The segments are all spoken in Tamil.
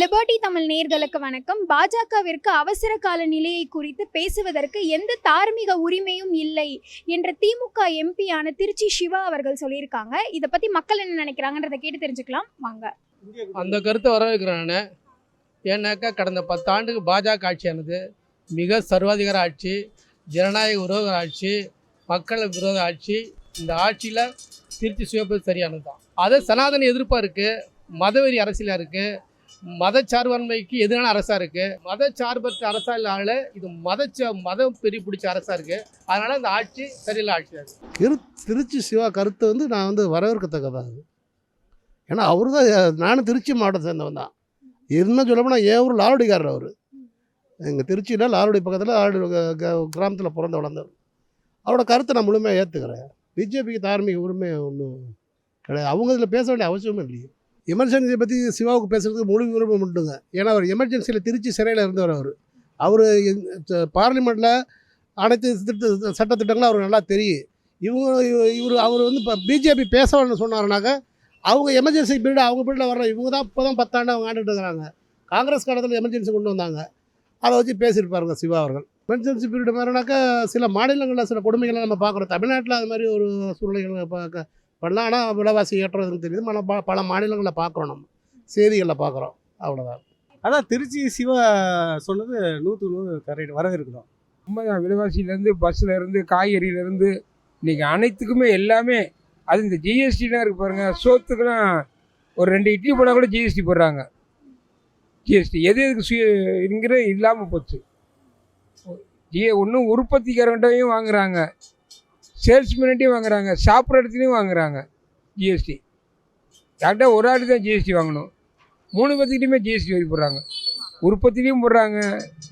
லிபர்டி தமிழ் நேர்களுக்கு வணக்கம். பாஜகவிற்கு அவசர கால நிலையை குறித்து பேசுவதற்கு எந்த தார்மீக உரிமையும் இல்லை என்ற திமுக எம்பியான திருச்சி சிவா அவர்கள் சொல்லியிருக்காங்க. இதை பத்தி மக்கள் என்ன நினைக்கிறாங்கன்றதை கேட்டு தெரிஞ்சுக்கலாம். வாங்க. அந்த கருத்தை வரவேற்கிறேன் ஏன்னாக்கா கடந்த பத்தாண்டுக்கு பாஜக ஆட்சியானது மிக சர்வாதிகார ஆட்சி ஜனநாயக விரோத ஆட்சி மக்கள் விரோத ஆட்சி. இந்த ஆட்சியில் திருச்சி சுயப்பது சரியானது தான் அது சனாதன எதிர்ப்பாக இருக்குது மதவெறி அரசியலாக இருக்குது மதச்சார்பன்மைக்கு எதிரான அரசாக இருக்குது மதச்சார்பற்ற அரசாக இல்லாத இது மத மதம் பெரிய பிடிச்ச அரசாக இருக்குது அதனால் இந்த ஆட்சி சரியில்லை ஆட்சியாக இருக்குது திரு திருச்சி சிவா கருத்தை வந்து நான் வந்து வரவேற்கத்தக்கதாக ஏன்னா அவர் தான் நானும் திருச்சி மாவட்டத்தை சேர்ந்தவன் தான். இருந்தால் சொல்லப்போனால் ஏன் என் ஊர் லால்குடிக்காரர் அவர். எங்கள் திருச்சியில் லாரோடி பக்கத்தில் லால்குடி கிராமத்தில் பிறந்து வளர்ந்தவர். அவரோட கருத்தை நான் முழுமையாக ஏற்றுக்கிறேன் பிஜேபிக்கு தார்மீக உரிமை ஒன்றும் கிடையாது. அவங்க இதில் பேச வேண்டிய அவசியமும் இல்லையே. எமர்ஜென்சியை பற்றி சிவாவுக்கு பேசுகிறதுக்கு முழு விருப்பம் உண்டுங்க. ஏன்னா அவர் எமர்ஜென்சியில் திருச்சி சிறையில் இருந்தவர் அவர். அவர் பார்லிமெண்ட்டில் அனைத்து திட்ட சட்டத்திட்டங்களும் அவருக்கு நல்லா தெரியும். இவங்க இவர் அவர் வந்து இப்போ பிஜேபி பேசணும்னு சொன்னாருனாக்க அவங்க எமர்ஜென்சி பீரியட் அவங்க பீரியடில் வர்ற இவங்க தான் இப்போ தான் பத்தாண்டு அவங்க ஆண்டுட்டு இருக்கிறாங்க. காங்கிரஸ் காலத்தில் எமர்ஜென்சி கொண்டு வந்தாங்க. அதை வச்சு பேசியிருப்பாருங்க சிவா அவர்கள். எமர்ஜென்சி பீரியட் மாதிரினாக்கா சில மாநிலங்களில் சில கொடுமைகளை நம்ம பார்க்குறோம். தமிழ்நாட்டில் அது மாதிரி ஒரு சூழ்நிலைகளை பார்க்க பண்ணலாம் ஆனால் விலைவாசி ஏற்றதுன்னு தெரியுது. பல ப- பல மாநிலங்களில் பார்க்குறோம் நம்ம. செய்திகளில் பார்க்குறோம் அவ்வளோதான் அதான் திருச்சி சிவா சொன்னது நூற்று நூறு கரெக்ட் வரவேற்கிறோம். உண்மைதான் விலைவாசியிலேருந்து பஸ்ஸில் காய்கறியிலேருந்து இன்றைக்கி அனைத்துக்குமே எல்லாமே அது இந்த ஜிஎஸ்டிலாம் இருக்கு பாருங்கள் சோத்துக்கெல்லாம் ஒரு ரெண்டு இட்லி போனால் கூட ஜிஎஸ்டி போடுறாங்க. ஜிஎஸ்டி எது எதுக்கு சுயங்கிற இல்லாமல் போச்சு. ஜிஏ ஒன்றும் உற்பத்திக்காரங்கிட்டையும் வாங்குறாங்க. சேல்ஸ்மேன்ட்டையும் வாங்குறாங்க சாப்பிட்ற இடத்துலையும் வாங்குறாங்க ஜிஎஸ்டி கரெக்டாக ஒரு ஆள் தான் ஜிஎஸ்டி வாங்கணும். மூணு பேர்த்துக்கிட்டையுமே ஜிஎஸ்டி வரி போடுறாங்க. உற்பத்திலையும் போடுறாங்க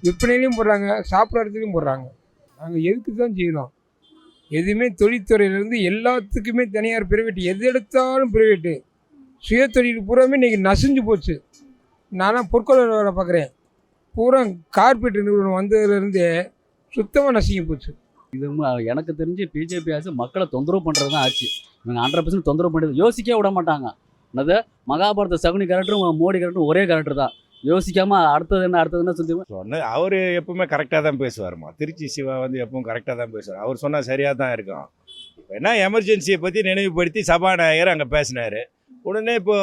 விற்பனையிலையும் போடுறாங்க சாப்பிட்ற இடத்துலையும் போடுறாங்க. நாங்கள் எதுக்கு தான் செய்கிறோம் எதுவுமே தொழில்துறையிலேருந்து எல்லாத்துக்குமே தனியார் பிரைவேட் எது எடுத்தாலும் பிரைவேட்டு சுயதொழில் பூராமே இன்றைக்கி நசிஞ்சு போச்சு. நானாக பொற்கொள்ள வேலை பார்க்குறேன். பூரா கார்பரேட் நிறுவனம் வந்ததுலேருந்தே சுத்தமாக நசுங்கி போச்சு. இது எனக்கு தெரிஞ்சு பிஜேபி ஆச்சு மக்களை தொந்தரவு பண்ணுறது தான் ஆச்சு. இவங்க ஹண்ட்ரட் பர்சன்ட் தொந்தரவு பண்ணுறது யோசிக்க விட மாட்டாங்க. என்னது? மகாபாரத சகுனி கேரக்டரும் மோடி கேரக்டரும் ஒரே கேரக்டர் தான். யோசிக்காம அடுத்தது என்ன அடுத்தது என்ன சொல்லி சொன்ன அவர் எப்பவுமே கரெக்டாக தான் பேசுவார்மா. திருச்சி சிவா வந்து எப்பவும் கரெக்டாக தான் பேசுவார். அவர் சொன்னால் சரியாக தான் இருக்கும். இப்போ என்ன எமர்ஜென்சியை பற்றி நினைவுபடுத்தி சபாநாயகர் அங்கே பேசினார். உடனே இப்போ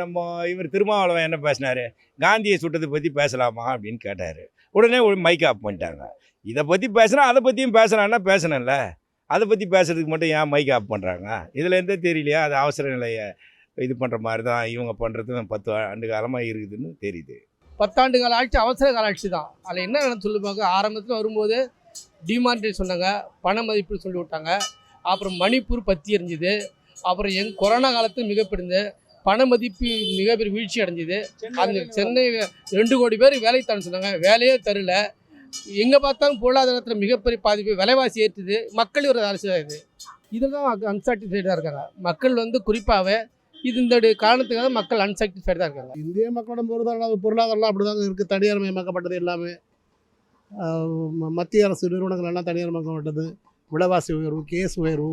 நம்ம இவர் திருமாவளவன் என்ன பேசினார்? காந்தியை சுட்டதை பற்றி பேசலாமா அப்படின்னு கேட்டார். உடனே ஒரு மைக் ஆஃப் பண்ணிட்டாங்க. இதை பற்றி பேசுனா அதை பற்றியும் பேசுகிறான்னா பேசணும்ல? அதை பற்றி பேசுறதுக்கு மட்டும் ஏன் மைக் ஆஃப் பண்ணுறாங்க இதில் எந்த தெரியலையா? அது அவசர நிலையை இது பண்ணுற மாதிரி தான் இவங்க பண்ணுறது பத்து ஆண்டு காலமாக இருக்குதுன்னு தெரியுது. பத்தாண்டு கால ஆட்சி அவசர கால ஆட்சி தான். அதில் என்ன சொல்லுவாங்க ஆரம்பத்தில் வரும்போது டிமானிட்டேட் சொன்னாங்க. பண மதிப்பு சொல்லி விட்டாங்க அப்புறம் மணிப்பூர் பற்றி எரிஞ்சுது. அப்புறம் எங் கொரோனா காலத்தில் மிகப்பெருந்து பண மதிப்பு மிகப்பெரிய வீழ்ச்சி அடைஞ்சுது. அந்த சென்னை ரெண்டு கோடி பேர் வேலைக்கு தரேன்னு சொன்னாங்க. வேலையே தரல. எங்கே பார்த்தாலும் பொருளாதாரத்தில் மிகப்பெரிய பாதிப்பு விலைவாசி ஏற்றுது. மக்கள் ஒரு அரசு தான் இது இதெல்லாம் அன்சாட்டிஸ்ஃபைடாக இருக்காங்க. மக்கள் வந்து குறிப்பாகவே இது இந்த காரணத்துக்காக மக்கள் அன்சாட்டிஸ்ஃபைடாக தான் இருக்காங்க. இந்திய மக்களோட பொருளாதார பொருளாதாரம்லாம் அப்படி தாங்க இருக்குது தனியார் மயமாக்கப்பட்டது எல்லாமே மத்திய அரசு நிறுவனங்கள் எல்லாம் தனியார் மயமாக்கப்பட்டது விலைவாசி உயர்வு கேஸ் உயர்வு.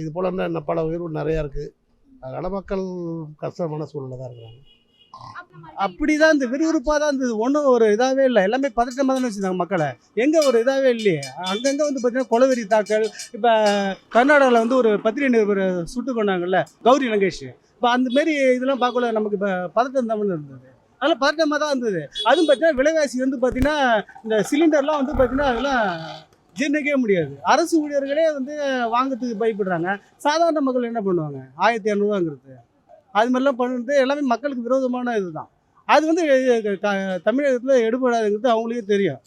இது போல பல உயர்வு நிறையா இருக்குது அதனால் மக்கள் கஷ்டமான சூழ்நிலை தான் இருக்கிறாங்க. அப்படி தான் இந்த விறுவிறுப்பாக தான் இருந்தது. ஒன்றும் ஒரு இதாகவே இல்லை. எல்லாமே பதட்டமாக தான் வச்சுருந்தாங்க மக்களை. எங்கே ஒரு இதாகவே இல்லையே. அங்கங்கே வந்து பார்த்தீங்கன்னா கொலவெறி தாக்கல் இப்போ கர்நாடகாவில் வந்து ஒரு பத்திரிகை நிருபர் சுட்டு கொண்டாங்கல்ல கௌரி லங்கேஷ். இப்போ அந்த மாரி இதெல்லாம் பார்க்கல நமக்கு இப்போ பதட்டம் தான் இருந்தது. அதெல்லாம் பதட்டமாக தான் இருந்தது. அதுவும் பார்த்தீங்கன்னா விலைவாசி வந்து பார்த்திங்கன்னா இந்த சிலிண்டர்லாம் வந்து பார்த்திங்கன்னா அதெல்லாம் ஜீர்ணிக்கவே முடியாது. அரசு ஊழியர்களே வந்து வாங்கிறதுக்கு பயப்படுறாங்க. சாதாரண மக்கள் என்ன பண்ணுவாங்க? ஆயிரத்தி இரநூறுவாங்கிறது அது மாதிரிலாம் பண்ணுறது எல்லாமே மக்களுக்கு விரோதமான இதுதான். அது வந்து தமிழகத்தில் எடுபடாதுங்கிறது அவங்களுக்கே தெரியும்.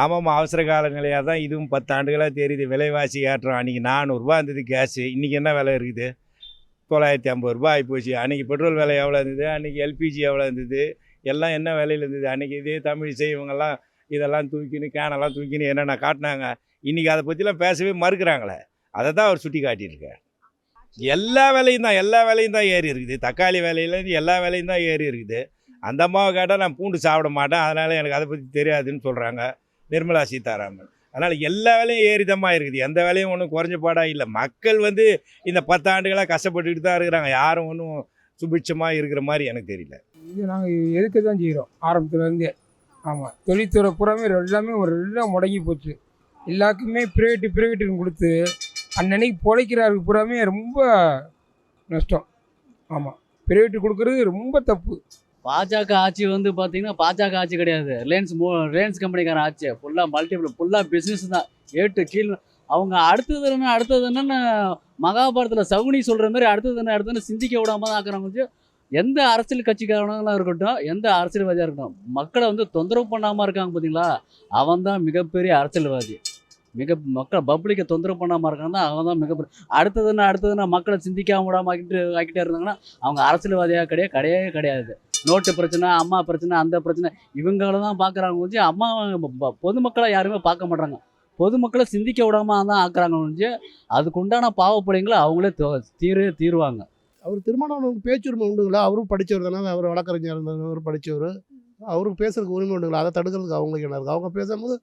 ஆமாம் அவசர காலங்களையாக தான் இதுவும் பத்து ஆண்டுகளாக தெரியுது. விலைவாசி ஏற்றம். அன்றைக்கி நானூறுரூவா இருந்தது கேஸு இன்றைக்கி என்ன விலை இருக்குது? தொள்ளாயிரத்தி ஐம்பது ரூபா ஆகிப்போச்சு அன்றைக்கி பெட்ரோல் விலை எவ்வளோ இருந்தது? அன்றைக்கி எல்பிஜி எவ்வளோ இருந்தது? எல்லாம் என்ன விலையில் இருந்தது? அன்றைக்கி இதே தமிழிசை இவங்கெல்லாம் இதெல்லாம் தூக்கின்னு கேனெல்லாம் தூக்கின்னு என்னென்ன காட்டினாங்க? இன்றைக்கி அதை பற்றிலாம் பேசவே மறுக்கிறாங்களே. அதை தான் அவர் சுட்டி காட்டியிருக்கார். எல்லா வேலையும் தான் எல்லா வேலையும் தான் ஏறி இருக்குது. தக்காளி வேலையிலேருந்து எல்லா வேலையும் தான் ஏறி இருக்குது. அந்த அம்மாவை கேட்டால் நான் பூண்டு சாப்பிட மாட்டேன். அதனால் எனக்கு அதை பற்றி தெரியாதுன்னு சொல்கிறாங்க நிர்மலா சீதாராமன். அதனால் எல்லா வேலையும் ஏறிதமாக இருக்குது. எந்த வேலையும் ஒன்றும் குறைஞ்ச பாடாக இல்லை. மக்கள் வந்து இந்த பத்தாண்டுகளாக கஷ்டப்பட்டுக்கிட்டு தான் இருக்கிறாங்க. யாரும் ஒன்றும் சுபிட்சமாக இருக்கிற மாதிரி எனக்கு தெரியல. இது நாங்கள் எதுக்க தான் செய்கிறோம் ஆரம்பத்துலேருந்தே ஆமாம் தொழில்துறை புறமே எல்லாமே ஒரு எல்லாம் முடங்கி போச்சு. எல்லாருக்குமே ப்ரைவேட்டு ப்ரைவேட்டுன்னு கொடுத்து அன்னன்னைக்கு பிழைக்கிறாருக்கு புறாமே ரொம்ப நஷ்டம். ஆமாம் ப்ரைவேட்டு கொடுக்குறது ரொம்ப தப்பு. பாஜக ஆட்சி வந்து பார்த்தீங்கன்னா பாஜக ஆட்சி கிடையாது. ரிலையன்ஸ் மோ ரிலையன்ஸ் கம்பெனிக்கார ஆட்சி. ஃபுல்லாக மல்டிபிள் ஃபுல்லாக பிஸ்னஸ் தான். ஏட்டு கீழ் அவங்க அடுத்தது என்ன அடுத்தது என்னன்னு மகாபாரதத்தில் சகுனி சொல்கிற மாதிரி அடுத்தது என்ன அடுத்ததுன்னு சிந்திக்க விடாம தான் ஆக்குறாங்க. எந்த அரசியல் கட்சிக்காரனாக இருக்கட்டும் எந்த அரசியல்வாதியாக இருக்கட்டும் மக்களை வந்து தொந்தரவு பண்ணாமல் இருக்காங்க பார்த்தீங்களா அவன் தான் மிகப்பெரிய அரசியல்வாதி. மிக மக்களை பப்ளிக்கை தொந்தரவு பண்ணாமல் இருக்காங்கன்னா அவன் தான் மிகப்பெரிய அடுத்ததுன்னா அடுத்ததுன்னா மக்களை சிந்திக்காம விடாமல் ஆக்கிட்டு ஆக்கிட்டே இருந்தாங்கன்னா அவங்க அரசியல்வாதியாக கிடையாது கிடையவே கிடையாது. நோட்டு பிரச்சனை அம்மா பிரச்சனை அந்த பிரச்சனை இவங்கள தான் பார்க்குறாங்க கொஞ்சம் அம்மா பொதுமக்களை யாருமே பார்க்க மாட்றாங்க. பொதுமக்களை சிந்திக்க விடாம தான் ஆக்குறாங்க கொஞ்சம் அதுக்குண்டான பாவப்படைங்களை அவங்களே தோ- தீரே தீருவாங்க. அவர் திருமணம் பேச்சுரிமை உண்டுங்களா? அவரும் படித்தவர் தானே அவர் வழக்கறிஞர் அவர் படித்தவர் அவருக்கு பேசுறதுக்கு உரிமை உண்டுங்களா? அதை தடுக்கிறதுக்கு அவங்களுக்கு என்ன இருக்குது அவங்க பேசும்போது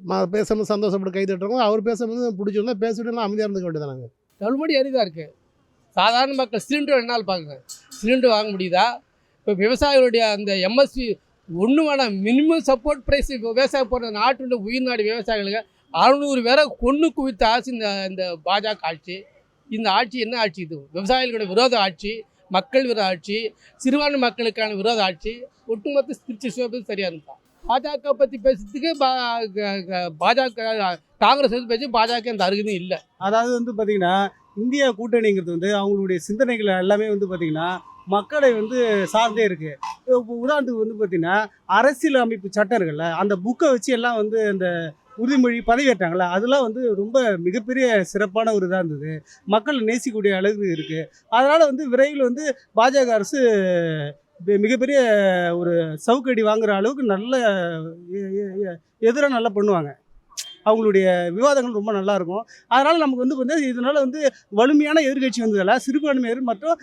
ம பேசும்போது சந்தோஷப்பட்டு கை தட்டுறவங்க அவர் பேசும்போது பிடிச்சிருந்தா பேசிவிட்டு அமைதியாக இருந்துக்க வேண்டியதானாங்க கவர்மெண்ட் எரிதாக இருக்குது சாதாரண மக்கள் சிலிண்டர் என்னால் பார்க்குறேன் சிலிண்டர் வாங்க முடியுதா? இப்போ விவசாயிகளுடைய அந்த எம்எஸ்பி ஒன்று வேணாம் மினிமம் சப்போர்ட் ப்ரைஸ் இப்போ விவசாயம் போடுற நாட்டுடைய உயிர் நாடு விவசாயிகளுக்கு அறுநூறு பேரை கொன்று குவித்த ஆசை இந்த இந்த பாஜக ஆட்சி. இந்த ஆட்சி என்ன ஆட்சி இது? விவசாயிகளுடைய விரோத ஆட்சி மக்கள் விரோத ஆட்சி சிறுபான்மை மக்களுக்கான விரோத ஆட்சி ஒட்டுமொத்த திருச்சி சிவப்பு சரியாக இருந்தான் பாஜக பற்றி பேசுறதுக்கு பா க- க- பாஜக காங்கிரஸ் வந்து பேசி பாஜக இந்த அருகதையும் இல்லை. அதாவது வந்து பார்த்திங்கன்னா இந்தியா கூட்டணிங்கிறது வந்து அவங்களுடைய சிந்தனைகள் எல்லாமே வந்து பார்த்திங்கன்னா மக்களை வந்து சார்ந்தே இருக்குது இப்போ உதாரணத்துக்கு வந்து பார்த்திங்கன்னா அரசியல் அமைப்பு சட்டம் இருக்குல்ல அந்த புக்கை வச்சு எல்லாம் வந்து அந்த உறுதிமொழி பதவியேற்றாங்களே? அதெல்லாம் வந்து ரொம்ப மிகப்பெரிய சிறப்பான ஒரு இதாக இருந்தது. மக்கள் நேசிக்கக்கூடிய அளவு இருக்குது அதனால் வந்து விரைவில் வந்து பாஜக அரசு மிகப்பெரிய ஒரு சவுக்கடி வாங்குற அளவுக்கு நல்ல எதிராக நல்லா பண்ணுவாங்க. அவங்களுடைய விவாதங்கள் ரொம்ப நல்லாயிருக்கும் அதனால் நமக்கு வந்து வந்து இதனால் வந்து வலிமையான எதிர்கட்சி வந்ததில்ல சிறுபான்மையர் மற்றும்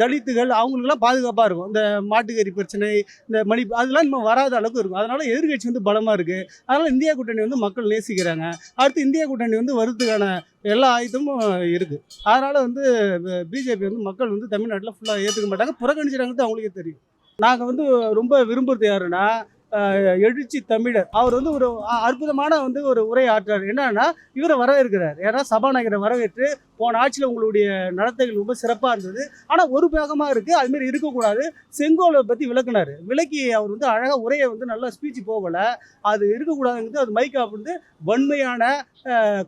தலித்துகள் அவங்களுக்குலாம் பாதுகாப்பாக இருக்கும். இந்த மாட்டுக்கறி பிரச்சனை இந்த மணி அதெல்லாம் இன்னும் வராத அளவுக்கு இருக்கும். அதனால் எதிர்கட்சி வந்து பலமாக இருக்குது அதனால் இந்தியா கூட்டணி வந்து மக்கள் நேசிக்கிறாங்க. அடுத்து இந்தியா கூட்டணி வந்து வருதுக்கான எல்லா ஆயுதமும் இருக்குது அதனால் வந்து பிஜேபி வந்து மக்கள் வந்து தமிழ்நாட்டில் ஃபுல்லாக ஏற்றுக்க மாட்டாங்க. புறக்கணிச்சிட்டாங்கிறது அவங்களுக்கே தெரியும். நாங்கள் வந்து ரொம்ப விரும்புகிறது யாருன்னா எழுச்சி தமிழர். அவர் வந்து ஒரு அற்புதமான வந்து ஒரு உரை ஆற்றார் என்னன்னா இவரை வரவேற்கிறார். ஏன்னா சபாநாயகரை வரவேற்று போன ஆட்சியில் உங்களுடைய நடத்தைகள் ரொம்ப சிறப்பாக இருந்தது. ஆனால் ஒரு பாகமாக இருக்குது அதுமாரி இருக்கக்கூடாது. செங்கோலை பற்றி விளக்குனார். விளக்கி அவர் வந்து அழகாக உரையை வந்து நல்லா ஸ்பீச் போகலை. அது இருக்கக்கூடாதுங்கிறது அது மைக் வந்து வன்மையான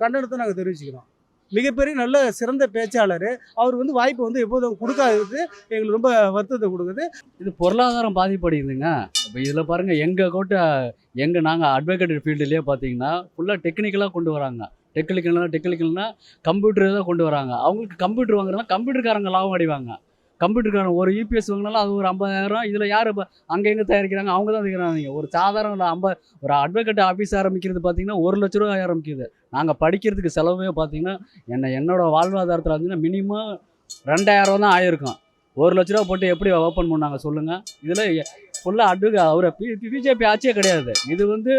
கண்டனத்தை நாங்கள் தெரிவிச்சுக்கிறோம். மிகப்பெரிய நல்ல சிறந்த பேச்சாளர். அவர் வந்து வாய்ப்பு வந்து எப்போதும் கொடுக்காதது எங்களுக்கு ரொம்ப வருத்தத்தை கொடுக்குது. இது பொருளாதாரம் பாதிப்படையுதுங்க. இப்போ இதில் பாருங்கள் எங்கள் கோட்டை எங்கள் நாங்கள் அட்வொகேட் ஃபீல்டுலேயே பார்த்தீங்கன்னா ஃபுல்லாக டெக்னிக்கலாக கொண்டு வராங்க. டெக்னிக்கல்னா டெக்னிக்கல்னா கம்ப்யூட்டர் தான் கொண்டு வராங்க. அவங்களுக்கு கம்ப்யூட்டர் வாங்குறதுனா கம்ப்யூட்டர்காரங்க லாபம் அடைவாங்க. கம்ப்யூட்டருக்கான ஒரு யூபிஎஸ் வாங்கினாலும் அது ஒரு ஐம்பதாயிரம் இதில் யார் இப்போ அங்கே எங்கே தயாரிக்கிறாங்க? அவங்க தான் தயாரிக்கிறாங்க. ஒரு சாதாரண ஐம்பது ஒரு அட்வொகேட் ஆஃபீஸ் ஆரம்பிக்கிறது பார்த்தீங்கன்னா ஒரு லட்ச ரூபா ஆரம்பிக்குது. நாங்கள் படிக்கிறதுக்கு செலவே பார்த்தீங்கன்னா என்ன என்னோட வாழ்வாதாரத்தில் இருந்துச்சுன்னா மினிமம் ரெண்டாயிரம் தான் ஆயிருக்கும். ஒரு லட்ச ரூபா போட்டு எப்படி ஓப்பன் பண்ணாங்க சொல்லுங்கள் இதில் ஃபுல்லாக அட்வொகே அவரை பிஜேபி ஆட்சியே கிடையாது. இது வந்து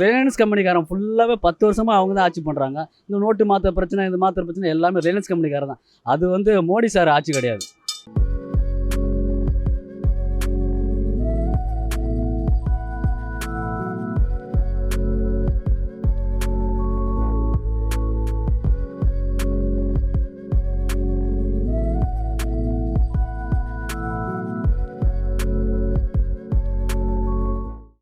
ரிலையன்ஸ் கம்பெனிக்காரன் ஃபுல்லாகவே பத்து வருஷமாக அவங்க தான் ஆட்சி பண்ணுறாங்க இந்த நோட்டு மாற்ற பிரச்சனை இது மாற்ற பிரச்சனை எல்லாமே ரிலையன்ஸ் கம்பெனிக்காரன் தான். அது வந்து மோடி சார் ஆட்சி கிடையாது.